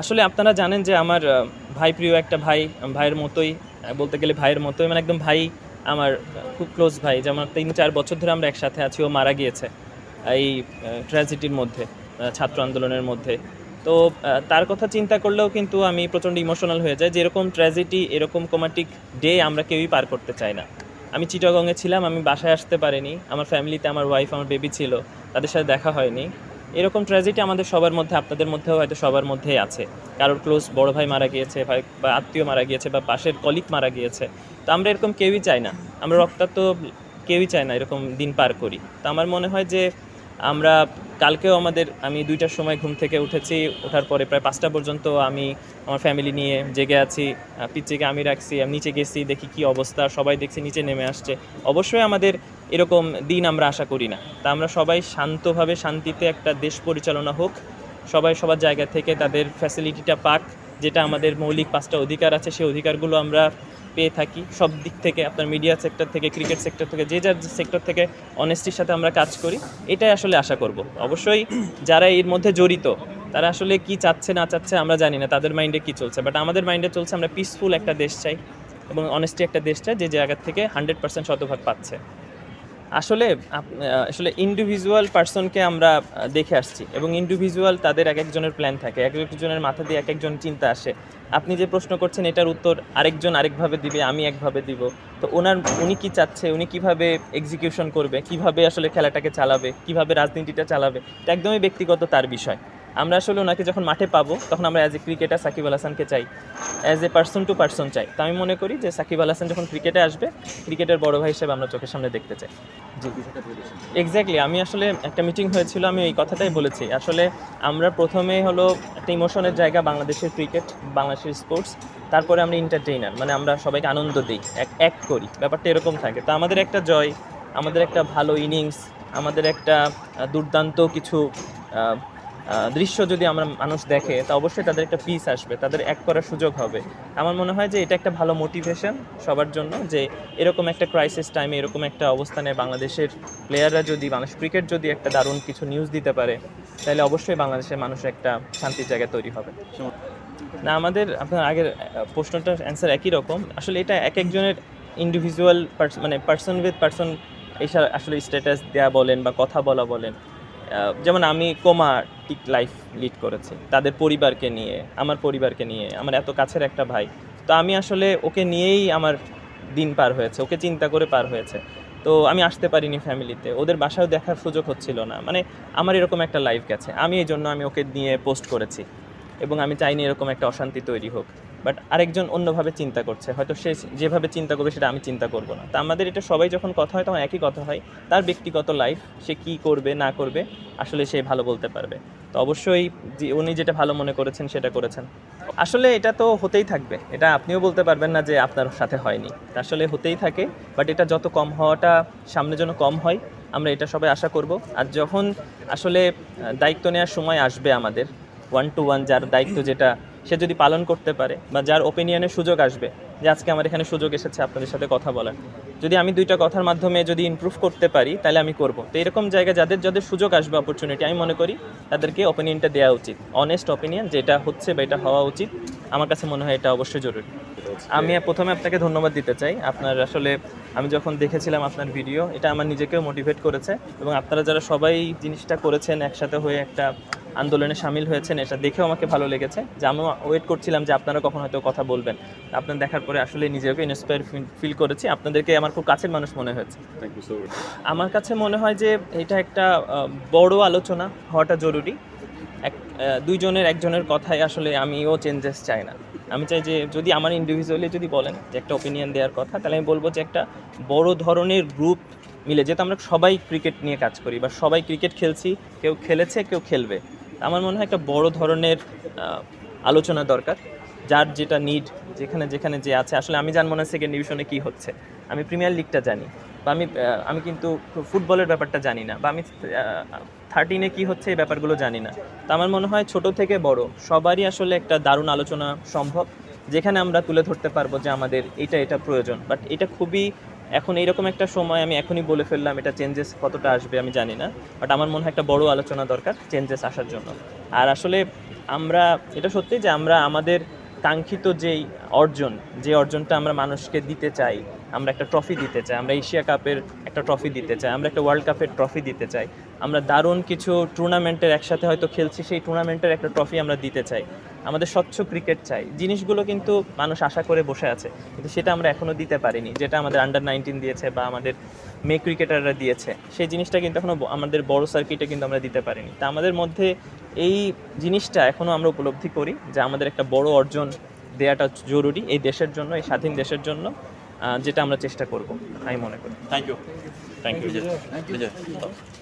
আসলে আপনারা জানেন যে আমার ভাই প্রিয় একটা ভাই, ভাইয়ের মতোই বলতে গেলে ভাইয়ের মতোই মানে একদম ভাই আমার খুব ক্লোজ ভাই যেমন তিন চার বছর ধরে আমরা একসাথে আছি, ও মারা গিয়েছে এই ট্র্যাজেডির মধ্যে ছাত্র আন্দোলনের মধ্যে। তো তার কথা চিন্তা করলেও কিন্তু আমি প্রচণ্ড ইমোশনাল হয়ে যাই যে এরকম ট্র্যাজেডি এরকম কোমাটিক ডে আমরা কেউই পার করতে চাই না। আমি চিটাগংয়ে ছিলাম, আমি বাসায় আসতে পারিনি, আমার ফ্যামিলিতে আমার ওয়াইফ আমার বেবি ছিল, তাদের সাথে দেখা হয়নি। এরকম ট্র্যাজেডি আমাদের সবার মধ্যে, আপনাদের মধ্যেও হয়তো সবার মধ্যেই আছে। কারোর ক্লোজ বড় ভাই মারা গিয়েছে, বা আত্মীয় মারা গিয়েছে, বা পাশের কলিগ মারা গিয়েছে। তো আমরা এরকম কেউই চাই না। আমরা রক্তাক্ত কেউই চাই না এরকম দিন পার করি। তো আমার মনে হয় যে আমরা কালকেও আমাদের, আমি দুইটার সময় ঘুম থেকে উঠেছি, ওঠার পরে প্রায় পাঁচটা পর্যন্ত আমি আমার ফ্যামিলি নিয়ে জেগে আছি পিচ্চিকে আমি রাখছি, আমি নিচে গেছি, দেখি কি অবস্থা, সবাই দেখছি নিচে নেমে আসছে। অবশ্যই আমাদের এরকম দিন আমরা আশা করি না। তা আমরা সবাই শান্তভাবে, শান্তিতে একটা দেশ পরিচালনা হোক। সবাই সবার জায়গা থেকে তাদের ফ্যাসিলিটিটা পাক, যেটা আমাদের মৌলিক পাঁচটা অধিকার আছে, সেই অধিকারগুলো আমরা পেয়ে থাকি। সব দিক থেকে, আপনার মিডিয়া সেক্টর থেকে ক্রিকেট সেক্টর থেকে, যে যার সেক্টর থেকে অনেস্টির সাথে আমরা কাজ করি, এটাই আসলে আশা করব। অবশ্যই যারা এর মধ্যে জড়িত, তারা আসলে কি চাচ্ছে, না চাচ্ছে আমরা জানি না, তাদের মাইন্ডে কি চলছে। বাট আমাদের মাইন্ডে চলছে আমরা পিসফুল একটা দেশ চাই এবং অনেস্টি একটা দেশ চাই, যে জায়গা থেকে হান্ড্রেড পার্সেন্ট শতভাগ পাচ্ছে। আসলে আসলে ইন্ডিভিজুয়াল পার্সনকে আমরা দেখে আসছি এবং ইন্ডিভিজুয়াল তাদের এক একজনের প্ল্যান থাকে, এক একজনের মাথা দিয়ে এক একজন চিন্তা আসে। আপনি যে প্রশ্ন করছেন এটার উত্তর আরেকজন আরেকভাবে দিবে, আমি একভাবে দিব। তো ওনার, উনি কি চাচ্ছে, উনি কীভাবে এক্সিকিউশন করবে, কীভাবে আসলে খেলাটাকে চালাবে, কীভাবে রাজনীতিটা চালাবে, এটা একদমই ব্যক্তিগত তার বিষয়। আমরা আসলে ওনাকে যখন মাঠে পাবো তখন আমরা as a cricketer Shakib Al হাসানকে চাই। As a person to person চাই। তো আমি মনে করি যে সাকিব আল হাসান যখন ক্রিকেটে আসবে ক্রিকেটের বড় ভাই হিসেবে আমরা চোখের সামনে দেখতে চাই। এক্স্যাক্টলি আমি আসলে একটা মিটিং হয়েছিল আমি এই কথাটাই বলেছি। আসলে আমরা প্রথমে হলো একটা ইমোশনের জায়গা বাংলাদেশের ক্রিকেট বাংলাদেশের স্পোর্টস তারপরে আমরা এন্টারটেইনার মানে আমরা সবাইকে আনন্দ দিই এক এক করি ব্যাপারটা এরকম থাকে। তো আমাদের একটা জয় আমাদের একটা ভালো ইনিংস আমাদের একটা দুর্দান্ত কিছু দৃশ্য যদি আমরা মানুষ দেখে, তা অবশ্যই তাদের একটা পিস আসবে, তাদের এক করার সুযোগ হবে। আমার মনে হয় যে এটা একটা ভালো মোটিভেশন সবার জন্য যে এরকম একটা ক্রাইসিস টাইমে এরকম একটা অবস্থানে বাংলাদেশের প্লেয়াররা যদি, বাংলাদেশ ক্রিকেট যদি একটা দারুণ কিছু নিউজ দিতে পারে, তাহলে অবশ্যই বাংলাদেশের মানুষ একটা শান্তির জায়গা তৈরি হবে। না, আমাদের, আপনার আগের প্রশ্নটার অ্যান্সার একই রকম। আসলে এটা এক একজনের ইন্ডিভিজুয়াল মানে পার্সন উইথ পার্সন এইসব আসলে স্ট্যাটাস দেওয়া বলেন বা কথা বলা বলেন। যেমন আমি কোমাটিক লাইফ লিড করেছি, তাদের পরিবারকে নিয়ে, আমার পরিবারকে নিয়ে, আমার এত কাছের একটা ভাই। তো আমি আসলে ওকে নিয়েই আমার দিন পার হয়েছে, ওকে চিন্তা করে পার হয়েছে। তো আমি আসতে পারিনি ফ্যামিলিতে ওদের বাসায় দেখার সুযোগ হচ্ছিল না। মানে আমার এরকম একটা লাইফ গেছে, আমি এই জন্য আমি ওকে নিয়ে পোস্ট করেছি। এবং আমি চাইনি এরকম একটা অশান্তি তৈরি হোক। বাট আরেকজন অন্যভাবে চিন্তা করছে। হয়তো সে যেভাবে চিন্তা করবে সেটা আমি চিন্তা করব না। তা আমাদের এটা সবাই যখন কথা হয়, তখন একই কথা হয়। তার ব্যক্তিগত লাইফ সে কি করবে, না করবে, আসলে সে ভালো বলতে পারবে। তো অবশ্যই উনি যেটা ভালো মনে করেছেন, সেটা করেছেন। আসলে এটা তো হতেই থাকবে। এটা আপনিও বলতে পারবেন না যে আপনার সাথে হয়নি। আসলে হতেই থাকে। বাট এটা যত কম হওয়াটা সামনে যেন কম হয়, আমরা এটা সবাই আশা করব। আর যখন আসলে দায়িত্ব নেওয়ার সময় আসবে আমাদের ওয়ান টু ওয়ান যার দায়িত্ব যেটা, সে যদি পালন করতে পারে বা যার ওপিনিয়নের সুযোগ আসবে, যে আজকে আমার এখানে সুযোগ এসেছে আপনাদের সাথে কথা বলার। যদি আমি দুইটা কথার মাধ্যমে যদি ইমপ্রুভ করতে পারি, তাহলে আমি করব। তো এরকম জায়গায় যাদের যাদের সুযোগ আসবে অপরচুনিটি আমি মনে করি তাদেরকে ওপিনিয়নটা দেওয়া উচিত। অনেস্ট ওপিনিয়ন যেটা হচ্ছে বা এটা হওয়া উচিত, আমার কাছে মনে হয় এটা অবশ্যই জরুরি। আমি প্রথমে আপনাকে ধন্যবাদ দিতে চাই। আপনার আসলে, আমি যখন দেখেছিলাম আপনার ভিডিও এটা আমার নিজেকেও মোটিভেট করেছে এবং আপনারা যারা সবাই জিনিসটা করেছেন একসাথে হয়ে একটা আন্দোলনে সামিল হয়েছেন এটা দেখেও আমাকে ভালো লেগেছে। যে আমি ওয়েট করছিলাম যে আপনারা কখন হয়তো কথা বলবেন। আপনার দেখার পরে আসলে নিজেকে ইন্সপায়ার ফিল করেছি। আপনাদেরকে আমার খুব কাছের মানুষ মনে হয়েছে। আমার কাছে মনে হয় যে এটা একটা বড় আলোচনা হওয়াটা জরুরি। এক দুইজনের একজনের কথায় আসলে আমিও চেঞ্জেস চাই না। আমি চাই যে যদি আমার ইন্ডিভিজুয়ালি যদি বলেন যে একটা ওপিনিয়ন দেওয়ার কথা তাহলে আমি বলব যে একটা বড় ধরনের গ্রুপ মিলে যেহেতু আমরা সবাই ক্রিকেট নিয়ে কাজ করি বা সবাই ক্রিকেট খেলছি কেউ খেলেছে কেউ খেলবে। আমার মনে হয় একটা বড় ধরনের আলোচনা দরকার। যার যেটা নিড যেখানে যেখানে যে আছে। আসলে আমি জানব না সেকেন্ড ডিভিশনে কী হচ্ছে। আমি প্রিমিয়ার লিগটা জানি। বা আমি আমি কিন্তু ফুটবলের ব্যাপারটা জানি না। বা আমি থার্টিনে কী হচ্ছে এই ব্যাপারগুলো জানি না। তো আমার মনে হয় ছোট থেকে বড় সবারই আসলে একটা দারুণ আলোচনা সম্ভব। যেখানে আমরা তুলে ধরতে পারব যে আমাদের এটা এটা প্রয়োজন। বাট এটা খুবই এখন এইরকম একটা সময় আমি এখনই বলে ফেললাম এটা চেঞ্জেস কতটা আসবে আমি জানি না বাট আমার মনে হয় একটা বড় আলোচনা দরকার চেঞ্জেস আসার জন্য। আর আসলে আমরা, এটা সত্যি যে আমরা আমাদের কাঙ্ক্ষিত যেই অর্জন, যে অর্জনটা আমরা মানুষকে দিতে চাই আমরা একটা ট্রফি দিতে চাই, আমরা এশিয়া কাপের একটা ট্রফি দিতে চাই, আমরা একটা ওয়ার্ল্ড কাপের ট্রফি দিতে চাই, আমরা দারুণ কিছু টুর্নামেন্টের একসাথে হয়তো খেলছি, সেই টুর্নামেন্টের একটা ট্রফি আমরা দিতে চাই। আমাদের স্বচ্ছ ক্রিকেট চাই। জিনিসগুলো কিন্তু মানুষ আশা করে বসে আছে, কিন্তু সেটা আমরা এখনও দিতে পারিনি, যেটা আমাদের আন্ডার নাইনটিন দিয়েছে বা আমাদের মেয়ে ক্রিকেটাররা দিয়েছে। সেই জিনিসটা কিন্তু এখনও ব- আমাদের বড় সার্কিটে কিন্তু আমরা দিতে পারিনি। তা আমাদের মধ্যে এই জিনিসটা এখনও আমরা উপলব্ধি করি যে আমাদের একটা বড় অর্জন দেওয়াটা জরুরি এই দেশের জন্য, এই স্বাধীন দেশের জন্য। যেটা আমরা চেষ্টা করব আমি মনে করি। Thank you thank you Bijoy